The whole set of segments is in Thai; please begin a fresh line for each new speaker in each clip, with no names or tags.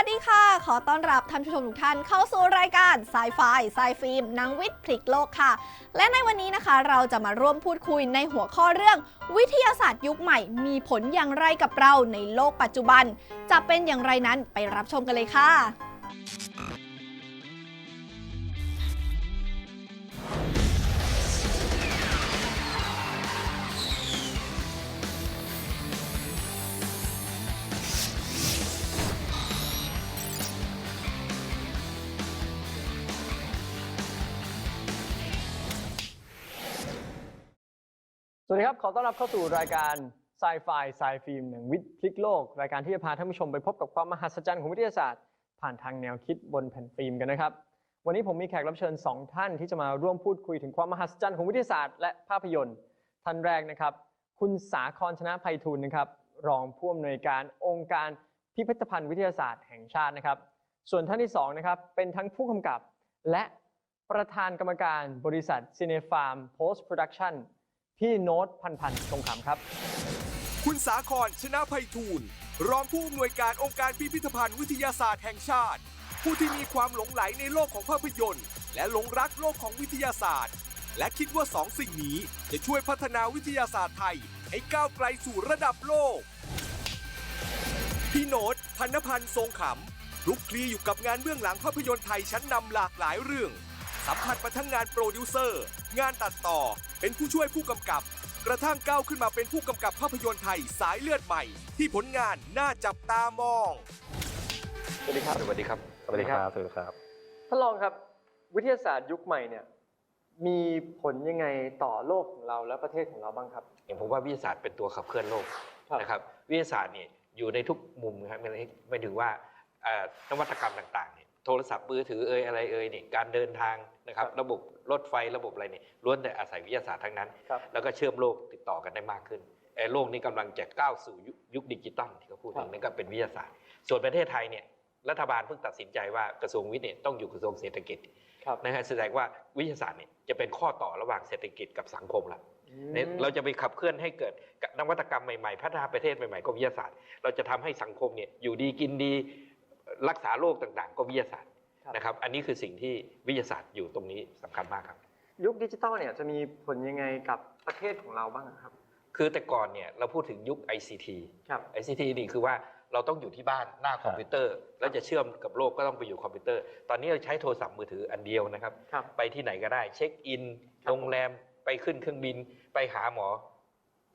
วัสดีค่ะ ขอต้อนรับท่านผู้ชมทุกท่านเข้าสู่รายการสายไฟสายฟิล์มนังวิทย์พลิกโลกค่ะ และในวันนี้นะคะ เราจะมาร่วมพูดคุยในหัวข้อเรื่อง วิทยาศาสตร์ยุคใหม่ มีผลอย่างไรกับเราในโลกปัจจุบัน จะเป็นอย่างไรนั้นไปรับชมกันเลยค่ะ
สวัสดีครับ ขอต้อนรับเข้าสู่รายการไซไฟไซฟิล์มหนังวิทย์พลิกโลก รายการที่จะพาท่านผู้ชมไปพบกับความมหัศจรรย์ของวิทยาศาสตร์ ผ่านทางแนวคิดบนแผ่นฟิล์มกันนะครับ วันนี้ผมมีแขกรับเชิญ 2 ท่านที่จะมาร่วมพูดคุยถึงความมหัศจรรย์ของวิทยาศาสตร์และภาพยนตร์ ท่านแรกนะครับ คุณสาครชนะภัยทูลนะครับ รองผู้อำนวยการองค์การพิพิธภัณฑ์วิทยาศาสตร์แห่งชาตินะครับ ส่วนท่านที่สองนะครับเป็นทั้งผู้กำกับและประธานกรรมการบริษัท c i n e f a r m Post Production พี่โน้ตพันพันธ์ทรงขำครับ
คุณสาครชนะภัยทูลรองผู้อำนวยการองค์การพิพิธภัณฑ์วิทยาศาสตร์แห่งชาติ ผู้ที่มีความหลงไหลในโลกของภาพยนตร์ และหลงรักโลกของวิทยาศาสตร์ และคิดว่าสองสิ่งนี้จะช่วยพัฒนาวิทยาศาสตร์ไทย ให้ก้าวไกลสู่ระดับโลก พี่โน้ตพันธพันธ์ทรงขำลุกคลีอยู่กับงานเบื้องหลังภาพยนตร์ไทยชั้นนำหลากหลายเรื่อง สัมผัสมาทั้งงานโปรดิวเซอร์ งานตัดต่อ เป็นผู้ช่วยผู้กำกับ กระทั่งก้าวขึ้นมาเป็นผู้กำกับภาพยนตร์ไทยสายเลือดใหม่ ที่ผลงานน่าจับตามอง
สวัสดีครับ
สวัสดีครับ
สวัสดีครับ
สวัสดีครับ
ท่านรองครับ วิทยาศาสตร์ยุคใหม่เนี่ยมีผลยังไงต่อโลกของเราและประเทศของเราบ้างครับ
อย่างผมว่าวิทยาศาสตร์เป็นตัวขับเคลื่อนโลก
ครับ
นะครับ วิทยาศาสตร์เนี่ยอยู่ในทุกมุมนะครับไม่ได้ไม่ถึงว่าเอ่อนวัตกรรมต่างๆเนี่ย โทรศัพท์มือถือเอ่ยอะไรเอ่ยเนี่ยการเดินทางนะครับ ระบบรถไฟระบบอะไรเนี่ยล้วนแต่อาศัยวิทยาศาสตร์ทั้งนั้น
ครับ
แล้วก็เชื่อมโลกติดต่อกันได้มากขึ้นเอ่อโลกนี้กำลังจะก้าวสู่ยุคยุคดิจิตอลที่เขาพูด
ครั
ถึ
บ
งนั่นก็เป็นวิทยาศาสตร์ ส่วนประเทศไทยเนี่ยรัฐบาลเพิ่งตัดสินใจว่ากระทรวงวิทย์เนี่ยต้องอยู่กระทรวงเศรษฐกิจ
ครับ
นะฮะแสดงว่าวิทยาศาสตร์เนี่ยจะเป็นข้อต่อระหว่างเศรษฐกิจกับสังคมละ เนี่ยเราจะไปขับเคลื่อนให้เกิดนวัตกรรมใหม่ๆ พัฒนาประเทศใหม่ๆ ก็วิทยาศาสตร์ เราจะทำให้สังคมเนี่ยอยู่ดีกินดี รักษาโรคต่างๆ ก็วิทยาศาสตร์
ครับ
นะครับ อันนี้คือสิ่งที่วิทยาศาสตร์อยู่ตรงนี้สำคัญมากครับ
ยุคดิจิตอลเนี่ยจะมีผลยังไงกับประเทศของเราบ้างครับ
คือแต่ก่อนเนี่ยเราพูดถึงยุค ICT
ครับ
ICT นี่คือว่าเราต้องอยู่ที่บ้านหน้าคอมพิวเตอร์ แล้วจะเชื่อมกับโลกก็ต้องไปอยู่คอมพิวเตอร์ ตอนนี้เราใช้โทรศัพท์มือถืออันเดียวนะครับ
ครับ
ไปที่ไหนก็ได้เช็คอิน
ครับ
โรงแรมไปขึ้นเครื่องบิน ไปหาหมอ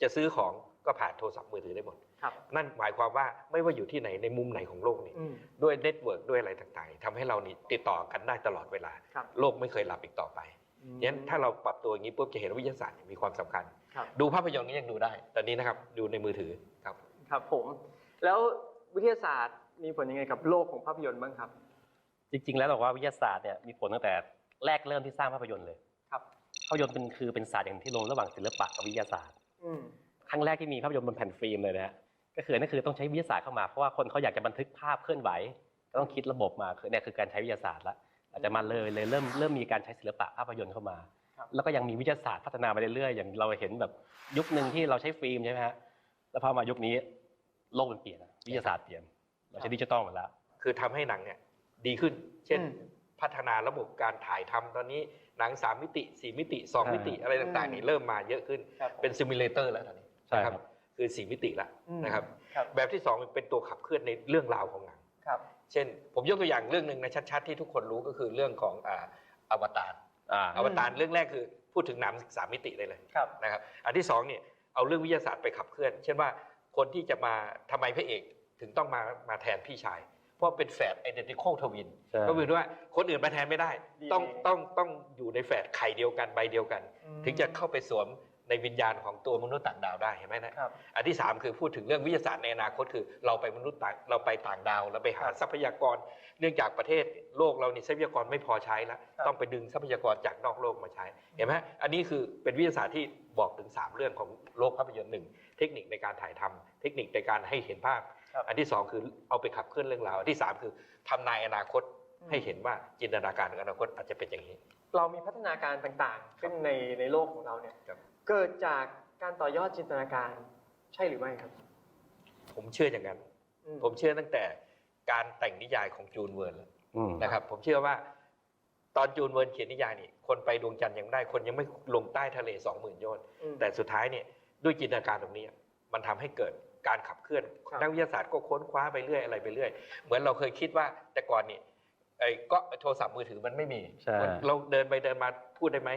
จะซื้อของก็ผ่านโทรศัพท์มือถือได้หมด
ครับ
นั่นหมายความว่าไม่ว่าอยู่ที่ไหนในมุมไหนของโลกนี่
อืม
ด้วยเน็ตเวิร์กด้วยอะไรต่างๆทำให้เรานี่ติดต่อกันได้ตลอดเวลา
ครับ
โลกไม่เคยหลับอีกต่อไปงั้นถ้าเราปรับตัวอย่างนี้ปุ๊บจะเห็นว่าวิทยาศาสตร์เนี่ยมีความสำคัญ
ครับ
ดูภาพยนตร์ก็ยังดูได้ ตอนนี้นะครับดูในมือถือครับ
ครับผม แล้ววิทยาศาสตร์มีผลยังไงกับโลกของภาพยนตร์บ้างครับ
จริงๆ แล้วบอกว่าวิทยาศาสตร์เนี่ยมีผลตั้งแต่แรกเริ่มที่สร้างภาพยนตร์เลย
ครับ
ภาพยนตร์เป็นคือเป็นศาสตร์อย่างที่ลงระหว่างศิลปะกับวิทยาศาสตร์
อืม
ครั้งแรกที่มีภาพยนตร์บนแผ่นฟิล์มเลยนะฮะ ก็คือนั่นคือต้องใช้วิทยาศาสตร์เข้ามาเพราะว่าคนเขาอยากจะบันทึกภาพเคลื่อนไหวก็ต้องคิดระบบมาคือเนี่ยคือการใช้วิทยาศาสตร์ละอาจจะมาเลยเลยเริ่มเริ่มมีการใช้ศิลปะภาพยนตร์เข้ามา
ครับ
แล้วก็ยังมีวิทยาศาสตร์พัฒนาไปเรื่อยๆอย่างเราเห็นแบบยุคหนึ่งที่เราใช้ฟิล์มใช่ไหมฮะแล้วพอมายุคนี้โลกมันเปลี่ยนนะวิทยาศาสตร์เปลี่ยนเราใช้ดิจิตอลหมดแล้ว
คือทำให้หนังเนี่ยดีขึ้น เช่น
อืม
พัฒนาระบบการถ่ายทำตอนนี้หนัง3มิติ4มิติ2มิติ
อ่า
อะไรต่างๆนี่เริ่มมาเยอะขึ้น
ครับผม
เป็นซิมูเลเตอร์แล้วตอนนี้
ใช่
นะครับ คือ4มิติแล้ว
อืม
นะครับ
ครับ
แบบที่2เป็นตัวขับเคลื่อนในเรื่องราวของหนัง
ครับ
เช่น ผมยกตัวอย่างเรื่องหนึ่งนะชัดๆที่ทุกคนรู้ก็คือเรื่องของอ่าอวตาร
อ่า
อวตารเรื่องแรกคือพูดถึงหนังสามมิติได้เลย
ครับ
นะครับอันที่สองเนี่ยเอาเรื่องวิทยาศาสตร์ไปขับเคลื่อน เช่นว่าคนที่จะมาทำไมพระเอกถึงต้องมามาแทนพี่ชาย เพราะเป็นแฝด identical twin
ใช่
ก็คือว่าคนอื่นมาแทนไม่ได้
DNA
ต้องต้องต้องอยู่ในแฝดไข่เดียวกันใบเดียวกัน
อืม
ถึงจะเข้าไปสวม ในวิญญาณของตัวมนุษย์ต่างดาวได้เห็นไหมนะครับ อันที่ 3 คือพูดถึงเรื่องวิทยาศาสตร์ในอนาคตคือเราไปมนุษย์ต่างเราไปต่างดาวเราไปหา
ครับ
ทรัพยากร เนื่องจากประเทศโลกเรานี่ทรัพยากรไม่พอใช้แล้ว
ครับ
ต้องไปดึงทรัพยากรจากนอกโลกมาใช้เห็นไหมอันนี้คือเป็นวิทยาศาสตร์ที่บอกถึง 3 เรื่องของโลกภาพยนตร์หนึ่งเทคนิคในการถ่ายทำเทคนิคในการให้เห็นภาพ
ครับ
อันที่ 2 คือเอาไปขับเคลื่อนเรื่องราวอันที่ 3 คือทำนายอนาคต
อืม
ให้เห็นว่าจินตนาการของอนาคตอาจจะเป็นอย่างนี้
เรามีพัฒนาการต่างๆ ขึ้นในในโลกของเราเนี่ย
ครับ
เกิดจากการต่อยอดจินตนาการ ใช่หรือไม่ครับ
ผมเชื่ออย่างนั้น
อืม
ผมเชื่อตั้งแต่การแต่งนิยายของจูนเวิร์นแล้ว
อืม
นะครับ ผมเชื่อว่า ตอนจูนเวิร์นเขียนนิยายนี่คนไปดวงจันทร์ยังไม่ได้คนยังไม่ลงใต้ทะเลสองหมื่นโยชน์
อืม
แต่สุดท้ายเนี่ยด้วยจินตนาการตรงนี้ มันทำให้เกิดการขับเคลื่อน
ครับ
นักวิทยาศาสตร์ก็ค้นคว้าไปเรื่อยอะไรไปเรื่อย เหมือนเราเคยคิดว่าแต่ก่อนนี่ไอ้ก็โทรศัพท์มือถือมันไม่มี
ใช่
เราเดินไปเดินมาพูดได้ไหม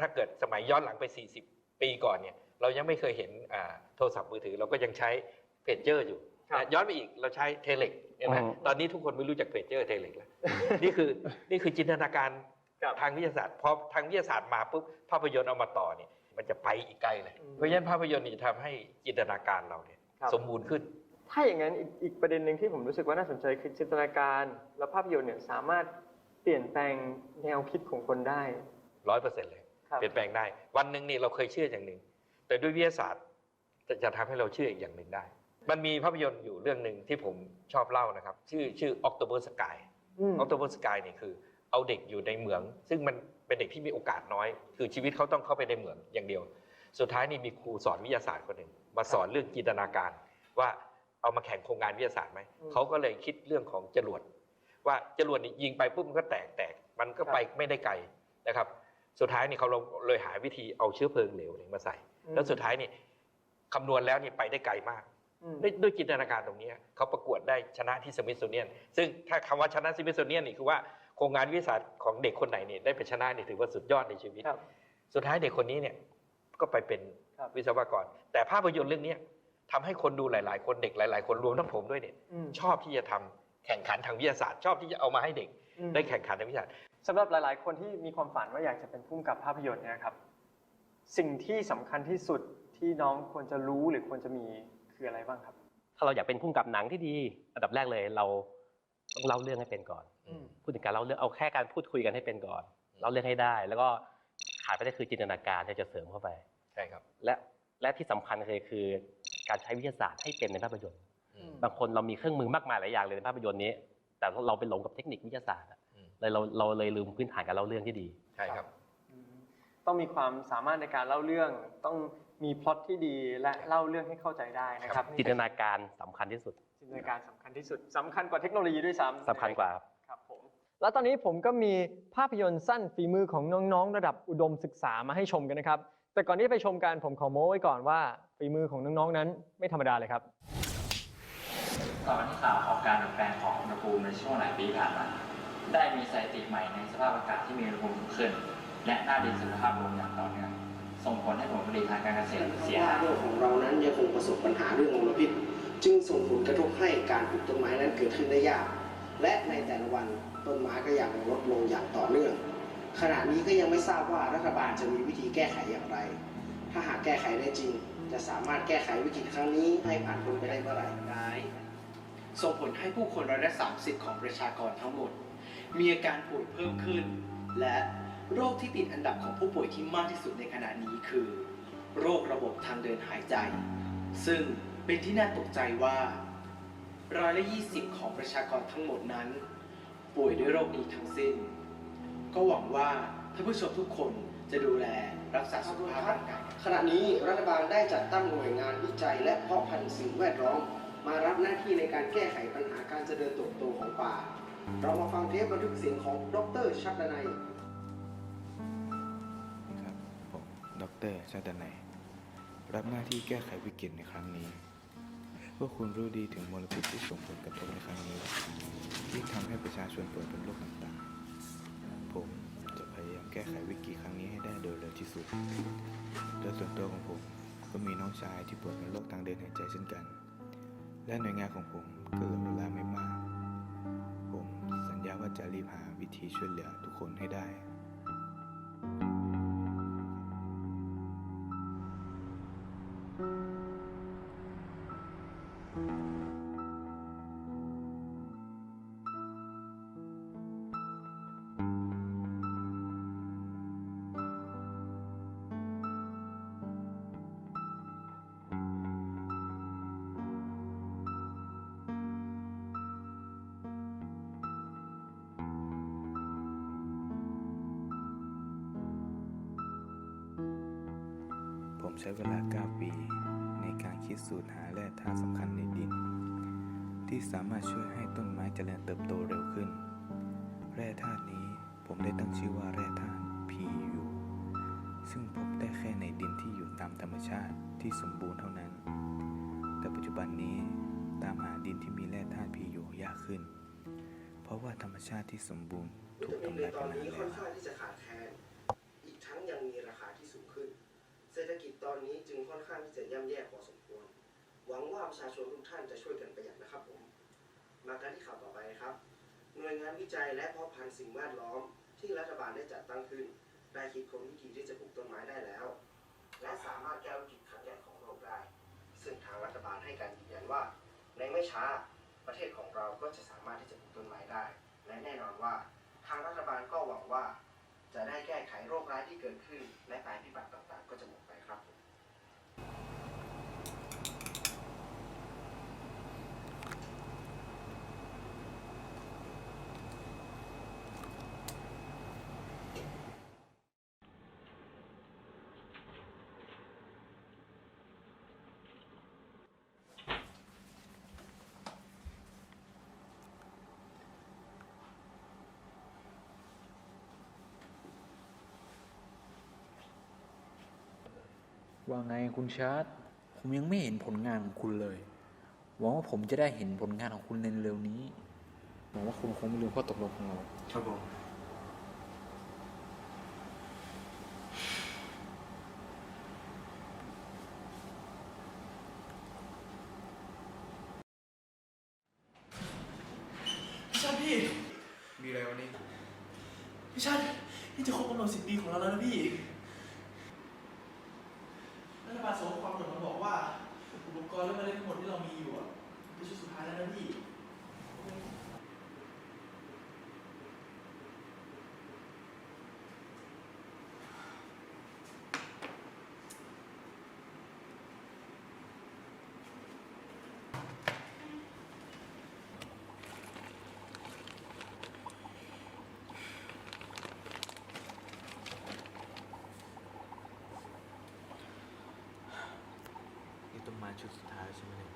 ถ้าเกิดสมัยย้อนหลังไป 40 ปีก่อนเนี่ยเรายังไม่เคยเห็นอ่าโทรศัพท์มือถือ เราก็ยังใช้เพจเจอร์อยู่
ครับ
นะย้อนไปอีกเราใช้เทเล็กเห็นไหม
อืม
ตอนนี้ทุกคนไม่รู้จักเพจเจอร์เทเล็กแล้วนี่คือนี่คือจินตนาการ
ครับ
ทางวิทยาศาสตร์พอทางวิทยาศาสตร์มาปุ๊บภาพยนตร์เอามาต่อเนี่ยมันจะไปอีกไกลเลย
อืม
เพราะฉะนั้นภาพยนตร์นี่ทำให้จินตนาการเราเนี่ย
ครับ
สมบูรณ์ขึ้น
ถ้าอย่างนั้นอีกอีกประเด็นหนึ่งที่ผมรู้สึกว่าน่าสนใจคือจินตนาการและภาพยนตร์เนี่ยสามารถเปลี่ยนแปลงแนวคิดของคนได้
ร้อยเปอร์เซ็นต์เลย
ครับ
เปลี่ยนแปลงได้ วันหนึ่งนี่เราเคยเชื่ออย่างหนึ่ง แต่ด้วยวิทยาศาสตร์จะจะทำให้เราเชื่ออีกอย่างหนึ่งได้ มันมีภาพยนตร์อยู่เรื่องหนึ่งที่ผมชอบเล่านะครับ ชื่อชื่อ October Sky
อืม
October Sky เนี่ยคือ เอาเด็กอยู่ในเหมือง ซึ่งมันเป็นเด็กที่มีโอกาสน้อย คือชีวิตเขาต้องเข้าไปในเหมืองอย่างเดียว สุดท้ายนี่มีครูสอนวิทยาศาสตร์คนหนึ่งมาสอนเรื่องจินตนาการ ว่าเอามาแข่งโครงงานวิทยาศาสตร์ไหม
อืม
เขาก็เลยคิดเรื่องของจรวดว่าจรวดนี่ยิงไปปุ๊บมันก็แตกแตกมันก็ไปไม่ได้ไกลนะครับ สุดท้ายนี่เขาเลยหาวิธีเอาเชื้อเพลิงเหลวเนี่ยมาใส่ แล้วสุดท้ายนี่คำนวณแล้วนี่ไปได้ไกลมาก
อืม
ด้วยด้วยจินตนาการตรงนี้เขาประกวดได้ชนะที่สมิธโซเนียน ซึ่งถ้าคำว่าชนะสมิธโซเนียนนี่คือว่าโครงงานวิทยาศาสตร์ของเด็กคนไหนเนี่ยได้ไปชนะนี่ถือว่าสุดยอดในชีวิต
ครับ
สุดท้ายเด็กคนนี้เนี่ยก็ไปเป็น
ครับ
วิศวกร แต่ภาพยนตร์เรื่องเนี้ยทำให้คนดูหลาย ๆ คนเด็กหลาย ๆ คนรวมทั้งผมด้วยเนี่ย
อืม
ชอบที่จะทำแข่งขันทางวิทยาศาสตร์ ชอบที่จะเอามาให้เด็ก
อืม
ได้แข่งขันทางวิทยาศาสตร์
สำหรับหลายๆ คนที่มีความฝันว่าอยากจะเป็นผู้กำกับภาพยนตร์เนี่ยครับสิ่งที่สำคัญที่สุดที่น้องควรจะรู้หรือควรจะมีคืออะไรบ้างครับ
ถ้าเราอยากเป็นผู้กำกับหนังที่ดี อันดับแรกเลยเราต้องเล่าเรื่องให้เป็นก่อน
อืม
พูดถึงการเล่าเรื่องเอาแค่การพูดคุยกันให้เป็นก่อนเล่าเรื่องให้ได้ แล้วก็ขาดไปได้คือจินตนาการที่จะเสริมเข้าไป
ใช่ครับ
และและที่สำคัญเลยคือการใช้วิทยาศาสตร์ให้เป็นในภาพยนตร์
อืม
บางคนเรามีเครื่องมือมากมายหลายอย่างเลยในภาพยนตร์นี้ แต่เราไปหลงกับเทคนิควิทยาศาสตร์อะ
อืม
เลยเราเราเลยลืมพื้นฐานการเล่าเรื่องที่ดี
ใช่ครับ
อืมต้องมีความสามารถในการเล่าเรื่อง ต้องมีพล็อตที่ดีและเล่าเรื่องให้เข้าใจได้นะครับ
จินตนาการสำคัญที่สุด
จินตนาการสำคัญที่สุดสำคัญกว่าเทคโนโลยีด้วยซ้ำ
สำคัญกว่าครับ
ครับผม
แล้วตอนนี้ผมก็มีภาพยนตร์สั้นฝีมือของน้องๆ ระดับอุดมศึกษามาให้ชมกันนะครับ แต่ก่อนที่จะไปชมกันผมขอโม้ไว้ก่อนว่าฝีมือของน้องๆนั้นไม่ธรรมดาเลยครับ
ต่อกันที่ข่าวของการเปลี่ยนแปลงของอุณหภูมิในช่วงหลายปีที่ผ่านมา ได้มีสถิติใหม่ในสภาพอากาศที่มีอุณหภูมิสูงขึ้น และหน้าดินสุขภาพลงอย่างต่อเนื่องส่งผลให้ผลผลิตทางการเกษตรเสีย
ว่า
หาย
โลกของเรานั้นยังคงประสบปัญหาเรื่องมลพิษ จึงส่งผลกระทบให้การปลูกต้นไม้นั้นเกิดขึ้นได้ยาก และในแต่ละวันต้นไม้ก็ยังลดลงอย่างต่อเนื่อง ขณะนี้ก็ยังไม่ทราบว่ารัฐบาลจะมีวิธีแก้ไขอย่างไร ถ้าหากแก้ไขได้จริง จะสามารถแก้ไขวิกฤตครั้งนี้ให้ผ่านพ้นไปได้เมื่อไหร่ได้ส่งผลให้ผู้คนร้อยละสามสิบของประชากรทั้งหมด มีอาการป่วยเพิ่มขึ้น และโรคที่ติดอันดับของผู้ป่วยที่มากที่สุดในขณะนี้คือ โรคระบบทางเดินหายใจ ซึ่งเป็นที่น่าตกใจว่าร้อยละ20 ของประชากรทั้งหมดนั้น ป่วยด้วยโรคนี้ทั้งสิ้น ก็หวังว่าท่านผู้ชมทุกคนจะดูแลรักษาสุขภาพร่างกายขณะนี้รัฐบาลได้จัดตั้งหน่วยงานวิจัย และเพาะพันธุ์สิ่งแวดล้อม มารับหน้าที่ในการแก้ไขปัญหาการเจริญเติบโตของป่า เรามาฟังเทปบันทึกเสียงของดรชัดดนัย
ครับผมดรชาตนัยรับหน้าที่แก้ไขวิกฤตในครั้งนี้ พวกคุณรู้ดีถึงมลพิษที่ส่งผลกระทบในครั้งนี้ ที่ทำให้ประชาชนป่วยเป็นโรคต่างๆ ผมจะพยายามแก้ไขวิกฤตครั้งนี้ให้ได้โดยเร็วที่สุด โดยส่วนตัวของผมก็มีน้องชายที่ป่วยเป็นโรคทางเดินหายใจเช่นกัน และหน่วยงานของผมก็เหลือเวลาไม่มาก จะรีบหาวิธีช่วยเหลือทุกคนให้ได้ ช้เวลา 9 ปี ในการคิดสูตรหาแร่ธาตุสำคัญในดิน ที่สามารถช่วยให้ต้นไม้เจริญเติบโตเร็วขึ้น แร่ธาตุนี้ผมได้ตั้งชื่อว่าแร่ธาตุ Pu ซึ่งพบได้แค่ในดินที่อยู่ตามธรรมชาติที่สมบูรณ์เท่านั้น แต่ปัจจุบันนี้ตามหาดินที่มีแร่ธาตุ Pu ยากขึ้น เพราะว่าธรรมชาติที่สมบูรณ์ถูกทำลายไป
นา
นแล้ว
ค่อนข้างที่จะย่ำแย่พอสมควร หวังว่าประชาชนทุกท่านจะช่วยกันประหยัดนะครับผม มากันที่ข่าวต่อไปครับ หน่วยงานวิจัยและเพาะพันธุ์สิ่งแวดล้อม ที่รัฐบาลได้จัดตั้งขึ้น ได้คิดค้นวิธีที่จะปลูกต้นไม้ได้แล้ว และสามารถแก้วิกฤตขัดแย้งของโลกได้ ซึ่งทางรัฐบาลให้การยืนยันว่า ในไม่ช้าประเทศของเราก็จะสามารถที่จะปลูกต้นไม้ได้ และแน่นอนว่า ทางรัฐบาลก็หวังว่า จะได้แก้ไขโรคร้ายที่เกิดขึ้นและภัยพิบัติต่างๆ ก็จะหมดไปครับ
ว่าไงคุณชาร์ตผมยังไม่เห็นผลงานของคุณเลย หวังว่าผมจะได้เห็นผลงานของคุณในเร็วนี้ หวังว่าคุณคงไม่ลืมข้อตกลงของเรา
ครับผม
พี่ชาติพี่
มีอะไรวันนี้
พี่ชาตินี่จะครบกำหนดสิบปีของเราแล้วนะพี่ รัฐบาลส่งข้อความหนึ่งมาบอกว่า อุปกรณ์และเมล็ดทั้งหมดที่เรามีอยู่อะเป็นชุดสุดท้ายแล้วนะพี่
นี่ต้นไม้ชุดสุดท้ายใช่ไหมเนี่ย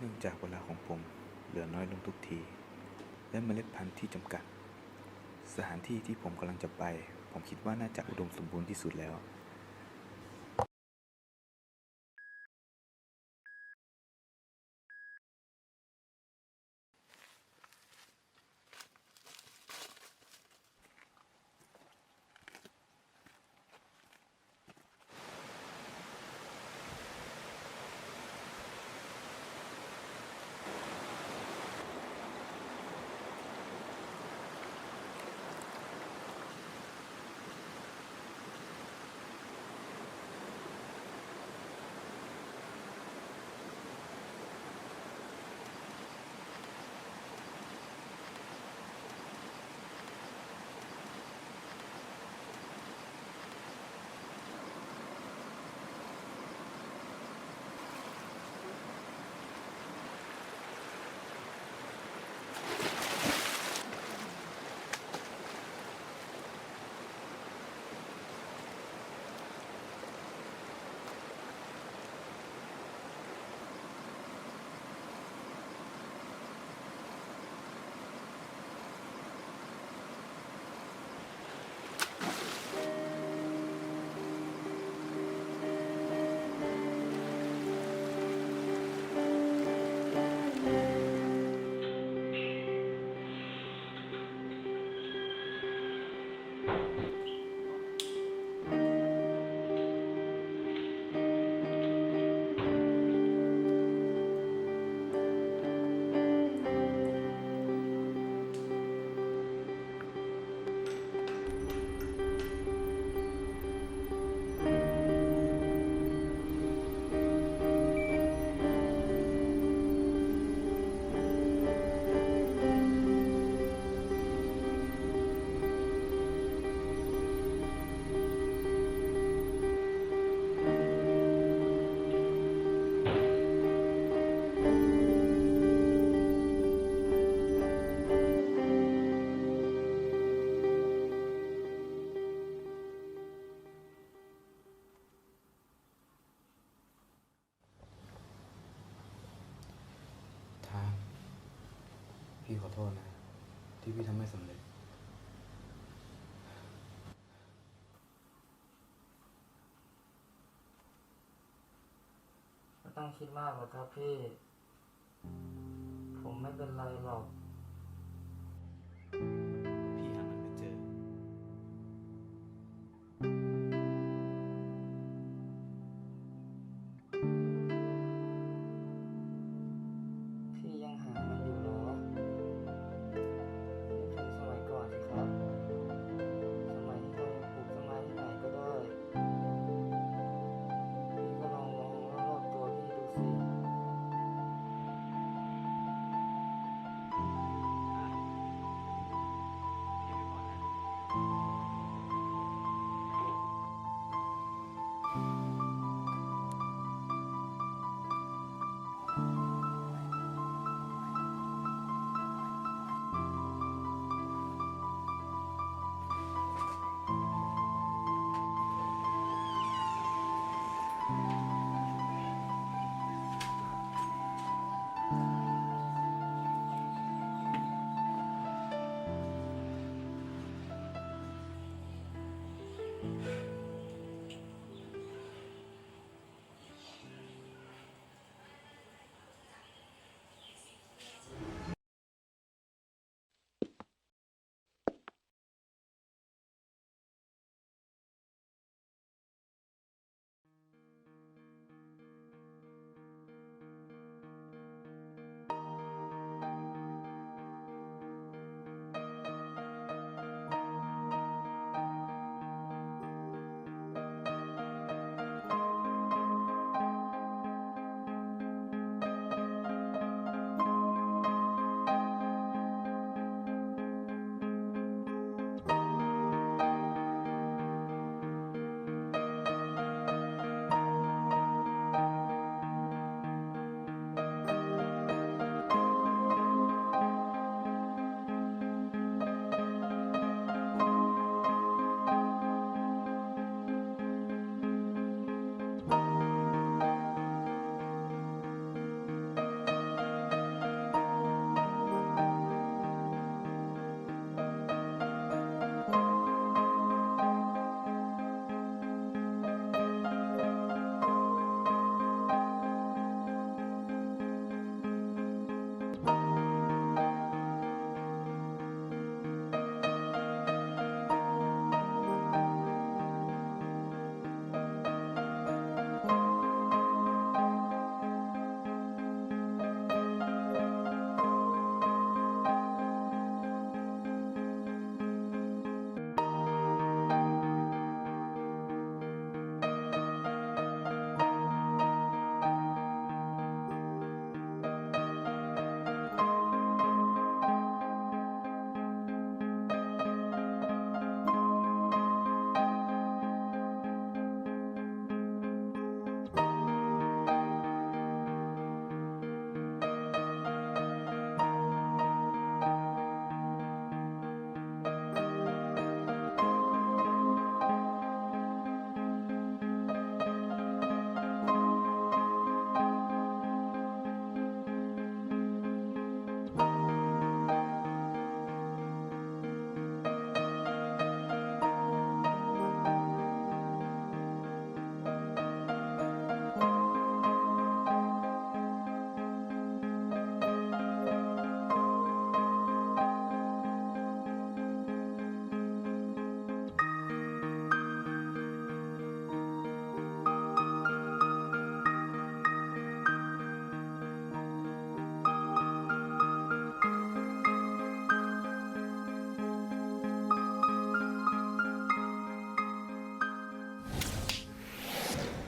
เนื่อง จากเวลาของผมเหลือน้อยลงทุกที และเมล็ดพันธุ์ที่จำกัด สถานที่ที่ผมกำลังจะไป ผมคิดว่าน่าจะอุดมสมบูรณ์ที่สุดแล้ว อโทษนะ ที่พี่ทำไม่สำเร็จ
ไม่ต้องคิดมากหรอกครับพี่ ผมไม่เป็นไรหรอก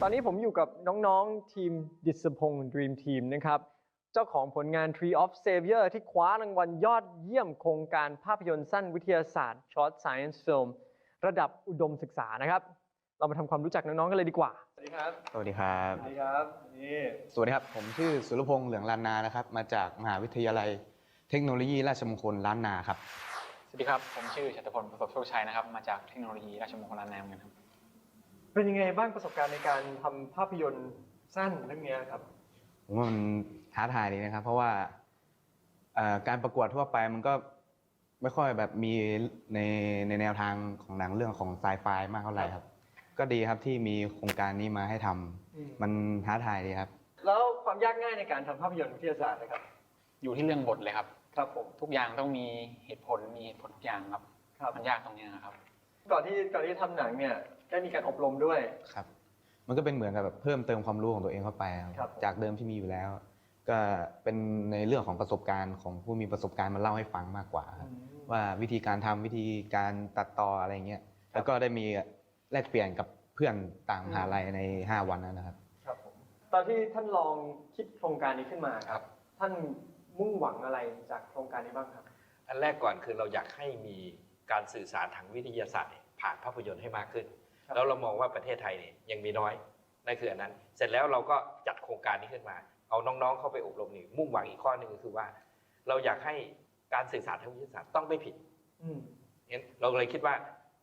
ตอ
นนี้ผมอยู่กับน้องๆ ทีมดิษพงศ์ Dream Team นะครับ เจ้าของผลงาน Tree of Savior ที่คว้ารางวัลยอดเยี่ยมโครงการภาพยนตร์สั้นวิทยาศาสตร์ Short Science Film ระดับอุดมศึกษานะครับ เรามาทำความรู้จักน้องๆ กันเลยดีกว่า สวัสดีครับ
สวัสดีครับ
สวัสดีครับ นี่
สวัสดีครับ ผมชื่อสุรพงษ์เหลืองลานนานะครับ มาจากมหาวิทยาลัยเทคโนโลยีราชมงคลล้านนาครับ
สวัสดีครับ ผมชื่อชัตพลประสบโชคชัยนะครับ มาจากเทคโนโลยีราชมงคลล้านนาเหมือนกันครับ
เป็นยังไงบ้างประสบการณ์ในการทำภาพยนตร์สั้นเรื่องเนี้ยครับ
ผมว่ามันท้าทายดีนะครับ เพราะว่าเอ่อการประกวดทั่วไปมันก็ไม่ค่อยแบบมีในในแนวทางของหนังเรื่องของไซไฟมากเท่าไหร่ครับ ก็ดีครับที่มีโครงการนี้มาให้ทำ
อืม
มันท้าทายดีครับ
แล้วความยากง่ายในการทำภาพยนตร์วิทยาศาสตร์นะครับ
อยู่ที่เรื่องบทเลยครับ
ครับผม
ทุกอย่างต้องมีเหตุผลมีเหตุผลทุกอย่างครับ
ครับ
มันยากตรงเนี้ยนะครับ
ก่อนที่ก่อนที่จะทำหนังเนี่ยได้มีการอบรมด้วย
ครับ มันก็เป็นเหมือนกับแบบเพิ่มเติมความรู้ของตัวเองเข้าไปครับ
ครับ
จากเดิมที่มีอยู่แล้ว ก็เป็นในเรื่องของประสบการณ์ของผู้มีประสบการณ์มาเล่าให้ฟังมากกว่าครับ ว่าวิธีการทำวิธีการตัดต่ออะไรเงี้ย แล้วก็ได้มีแลกเปลี่ยนกับเพื่อนต่างมหาลัยใน 5 วันนั้นนะครับ
ครับผมตอนที่ท่านลองคิดโครงการนี้ขึ้นมาครับ ท่านมุ่งหวังอะไรจากโครงการนี้บ้างครับ
อันแรกก่อนคือเราอยากให้มี การสื่อสารทางวิทยาศาสตร์เนี่ยผ่านภาพยนตร์ให้มากขึ้น
ครับ
แล้วเรามองว่าประเทศไทยเนี่ยยังมีน้อยนั่นคืออันนั้น เสร็จแล้วเราก็จัดโครงการนี้ขึ้นมา เอาน้องๆเข้าไปอบรมนี่มุ่งหวังอีกข้อหนึ่งก็คือว่า เราอยากให้การสื่อสารทางวิทยาศาสตร์ต้องไม่ผิด
อืม
งั้นเราเลยคิดว่า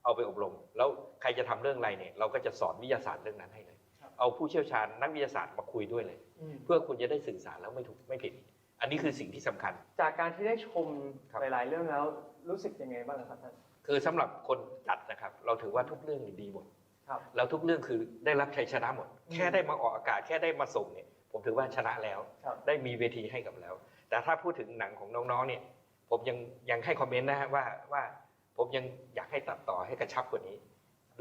เอาไปอบรม แล้วใครจะทำเรื่องอะไรเนี่ย เราก็จะสอนวิทยาศาสตร์เรื่องนั้นให้เลย เอาผู้เชี่ยวชาญนักวิทยาศาสตร์มาคุยด้วยเลย
อืม
เพื่อคุณจะได้สื่อสารแล้วไม่ถูกไม่ผิด อันนี้คือสิ่งที่สำคัญ
จากการที่ได้ชม
ครับ
หลาย ๆ เรื่องแล้วรู้สึกยังไงบ้างครับท่าน
คือสำหรับคนจัดนะครับ เราถือว่าทุกเรื่องนี่ดีหมด
ครับ
แล้วทุกเรื่องคือได้รับชัยชนะหมดแค่ได้มาออกอากาศแค่ได้มาส่งเนี่ยผมถือว่าชนะแล้ว
ครับ
ได้มีเวทีให้กับแล้ว แต่ถ้าพูดถึงหนังของน้องๆเนี่ย ผมยังยังให้คอมเมนต์นะฮะว่าว่าผมยังอยากให้ตัดต่อให้กระชับกว่านี้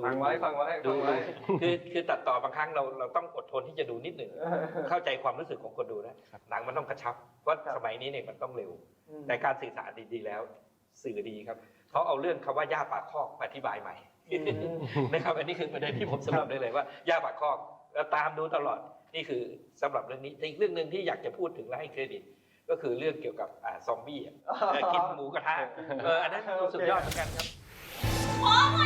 ฟังไว้ฟังไว้
ดู
ฟังไว้
คือคือตัดต่อบางครั้งเราเราต้องอดทนที่จะดูนิดหนึ่ง เข้าใจความรู้สึกของคนดูนะหนังมันต้องกระชับเพราะสมัยนี้เนี่ยมันต้องเร็ว
อืม
แต่การสื่อสารดีๆแล้ว สื่อดีครับเขาเอาเรื่องคำว่าย่าปากคอกมาอธิบายใหม่ นะครับอันนี้คือประเด็นที่ผมสรุปได้เลยว่าย่าปากคอกแล้วตามดูตลอดนี่คือสำหรับเรื่องนี้แต่อีกเรื่องหนึ่งที่อยากจะพูดถึงและให้เครดิต ก็คือเรื่องเกี่ยวกับอ่าซอมบี้อะเออกินหมูกระทะเอออันนั้นดูสุดยอดเหมือนกันครับ
พ่อมาอยู่ไหนพ่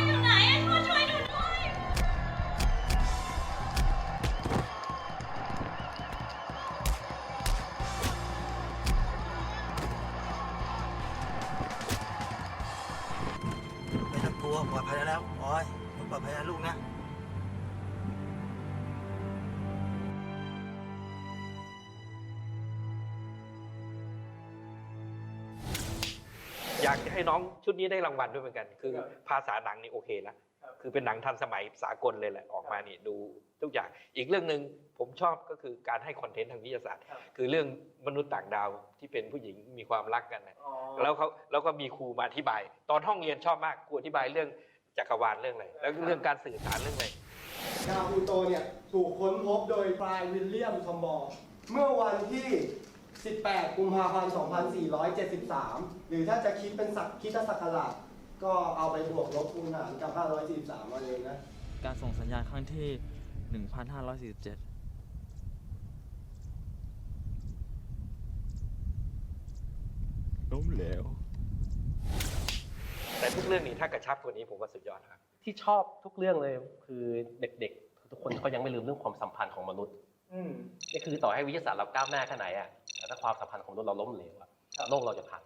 อยา
กจะให้น้องชุดนี้ได้รางวัลด้วยเหมือนกัน คือภาษาหนังนี่โอเคนะคือเป็นหนังทันสมัยสากลเลยแหละออกมานี่ดูทุกอย่างอีกเรื่องหนึ่งผมชอบก็คือการให้คอนเทนต์ทางวิทยาศาสตร์ คือเรื่องมนุษย์ต่างดาวที่เป็นผู้หญิงมีความรักกันนะแล้วเขาแล้วก็มีครูมาอธิบาย ตอนห้องเรียนชอบมากครูอธิบายเรื่องจักรวาลเรื่องอะไรแล้วเรื่องการสื่อสารเรื่องอะไร
ดาวพลูโตเนี่ยถูกค้นพบโดยฟรายวิลเลียมคอมบอร์เมื่อวันที่ 18 กุมภาพันธ์ 2473 หรือถ้าจะคิดเป็นศักคริดศักราชก็เอาไปบวกลบคูณหารกับ 543มาเองนะ
การส่งสัญญาณครั้งที่ 1547
ล้มเหลว แต่ทุกเรื่องนี้ถ้ากระชับกว่านี้ผมว่าสุดยอดครับ
ที่ชอบทุกเรื่องเลยคือเด็กๆ ทุกคนเขายังไม่ลืมเรื่องความสัมพันธ์ของมนุษย์
อืม
นี่คือต่อให้วิทยาศาสตร์เราก้าวหน้าแค่ไหนอะแต่ถ้าความสัมพันธ์ของมนุษย์เราล้มเหลวอะโลกเราจะพัง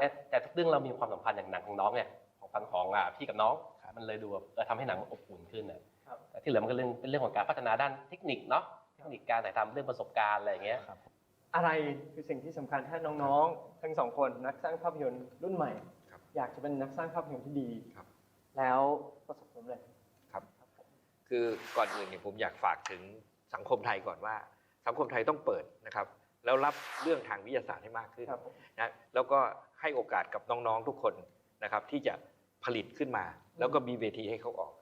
แต่แต่ทุกเรื่องเรามีความสัมพันธ์อย่างหนังของน้องเนี่ยของพันของอะพี่กับน้องมันเลยดูแบบเออทำให้หนังมันอบอุ่นขึ้นน่ะ
ครับ
แต่ที่เหลือมันก็เรื่องเป็นเรื่องของการพัฒนาด้านเทคนิคเนาะเทคนิคการถ่ายทำเรื่องประสบการณ์อะไรอย่างเงี้ย
อะไรคือสิ่งที่สำคัญถ้าน้องๆ ทั้งสองคนนักสร้างภาพยนตร์รุ่นใหม่ อยากจะเป็นนักสร้างภาพยนตร์ที่ดีแล้วประสบความสำเร็จ
ครับ คือก่อนอื่นเนี่ยผมอยากฝากถึง สังคมไทยก่อนว่า สังคมไทยต้องเปิดนะครับ แล้วรับเรื่องทางวิทยาศาสตร์ให้มากขึ้นนะแล้วก็ให้โอกาสกับน้องๆทุกคนนะครับ ที่จะผลิตขึ้นมา แล้วก็มีเวทีให้เขาออก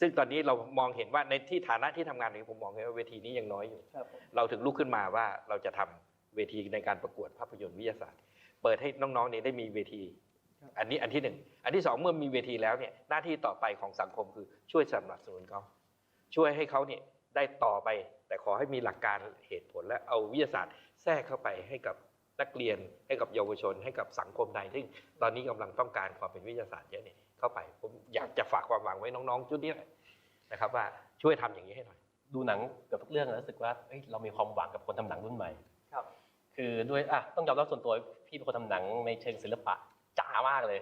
ซึ่งตอนนี้เรามองเห็นว่าในที่ฐานะที่ทำงานนี้ผมมองเห็นว่าเวทีนี้ยังน้อยอยู่
ครับผม
เราถึงลุกขึ้นมาว่าเราจะทำเวทีในการประกวดภาพยนตร์วิทยาศาสตร์ เปิดให้น้องๆเนี่ยได้มีเวที อันนี้อันที่หนึ่งอันที่สองเมื่อมีเวทีแล้วเนี่ยหน้าที่ต่อไปของสังคมคือช่วยสนับสนุนเขาช่วยให้เขาเนี่ย ได้ต่อไป แต่ขอให้มีหลักการเหตุผลและเอาวิทยาศาสตร์แทรกเข้าไปให้กับนักเรียนให้กับเยาวชน ให้กับสังคมไทยซึ่งตอนนี้กำลังต้องการความเป็นวิทยาศาสตร์เยอะเนี่ยเข้าไปผมอยากจะฝากความหวังไว้น้องๆชุดนี้นะครับว่าช่วยทำอย่างนี้ให้หน่อย
ดูหนังเกือบทุกเรื่องแล้วรู้สึกว่าเรามีความหวังกับคนทำหนังรุ่นใหม่
ครับ
คือด้วยอะต้องยอมรับส่วนตัวพี่เป็นคนทำหนังในเชิงศิลปะจ๋ามากเลย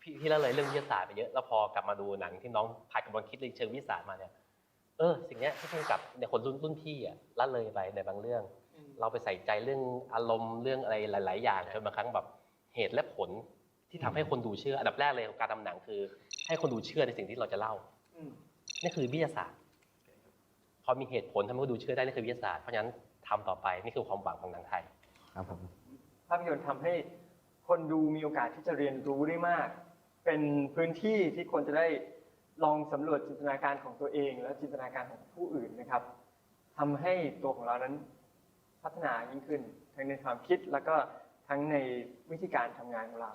พี่พี่ละเลยเรื่องวิทยาศาสตร์ไปเยอะแล้วพอกลับมาดูหนังที่น้องพายกำลังคิดในเชิงวิทยาศาสตร์มาเนี่ย เออ สิ่งเนี้ยที่เพิ่งกับในคนรุ่นรุ่นพี่อะละเลยไปในบางเรื่อง เราไปใส่ใจเรื่องอารมณ์เรื่องอะไรหลาย ๆ อย่างจนบางครั้งแบบเหตุและผลที่ทำให้คนดูเชื่ออันดับแรกเลยของการทำหนังคือ ให้คนดูเชื่อในสิ่งที่เราจะเล่านี่คือวิทยาศาสตร์ พอมีเหตุผลทำให้คนดูเชื่อได้นี่คือวิทยาศาสตร์เพราะฉะนั้นทำต่อไปนี่คือความหวังของหนังไทย
ครับผม
ภาพยนตร์ทำให้คนดูมีโอกาสที่จะเรียนรู้ได้มาก เป็นพื้นที่ที่คนจะได้ ลองสำรวจจินตนาการของตัวเอง และจินตนาการของผู้อื่นนะครับทำให้ตัวของเรานั้นพัฒนายิ่งขึ้น ทั้งในความคิดแล้วก็ทั้งในวิธีการทำงานของเรา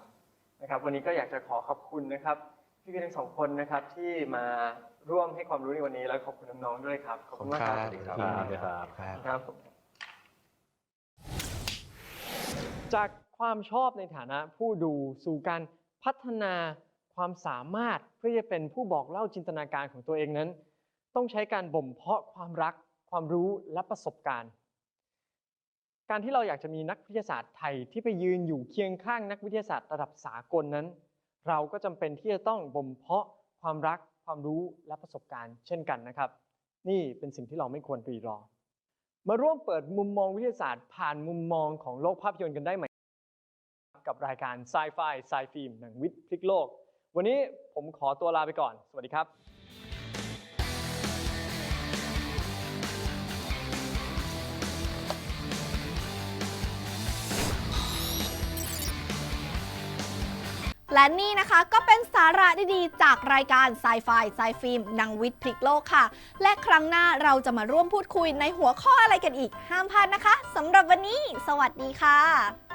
นะครับ วันนี้ก็อยากจะขอขอบคุณนะครับพี่พี่ๆทั้งสองคนนะครับที่มาร่วมให้ความรู้ในวันนี้แล้วขอบคุณน้องๆด้วยครับขอบคุณมากครับ
ขอบคุณครับสวัสดีครับ
ครับผมจากความชอบในฐานะผู้ดูสู่การพัฒนา ความสามารถเพื่อจะเป็นผู้บอกเล่าจินตนาการของตัวเองนั้น ต้องใช้การบ่มเพาะความรัก ความรู้และประสบการณ์ การที่เราอยากจะมีนักวิทยาศาสตร์ไทยที่ไปยืนอยู่เคียงข้างนักวิทยาศาสตร์ระดับสากลนั้น เราก็จำเป็นที่จะต้องบ่มเพาะความรัก ความรู้และประสบการณ์ เช่นกันนะครับ นี่เป็นสิ่งที่เราไม่ควรรีรอ มาร่วมเปิดมุมมองวิทยาศาสตร์ ผ่านมุมมองของโลกภาพยนตร์กันได้ไหมกับรายการ Sci-Fi Sci Film หนังวิทย์พลิกโลก วันนี้ผมขอตัวลาไปก่อน สวัสดีครับ
และนี่นะคะก็เป็นสาระดีๆ จากรายการ Sci-Fi Sci Film หนังวิทย์พลิกโลกค่ะ และครั้งหน้าเราจะมาร่วมพูดคุยในหัวข้ออะไรกันอีก ห้ามพลาดนะคะสำหรับวันนี้ สวัสดีค่ะ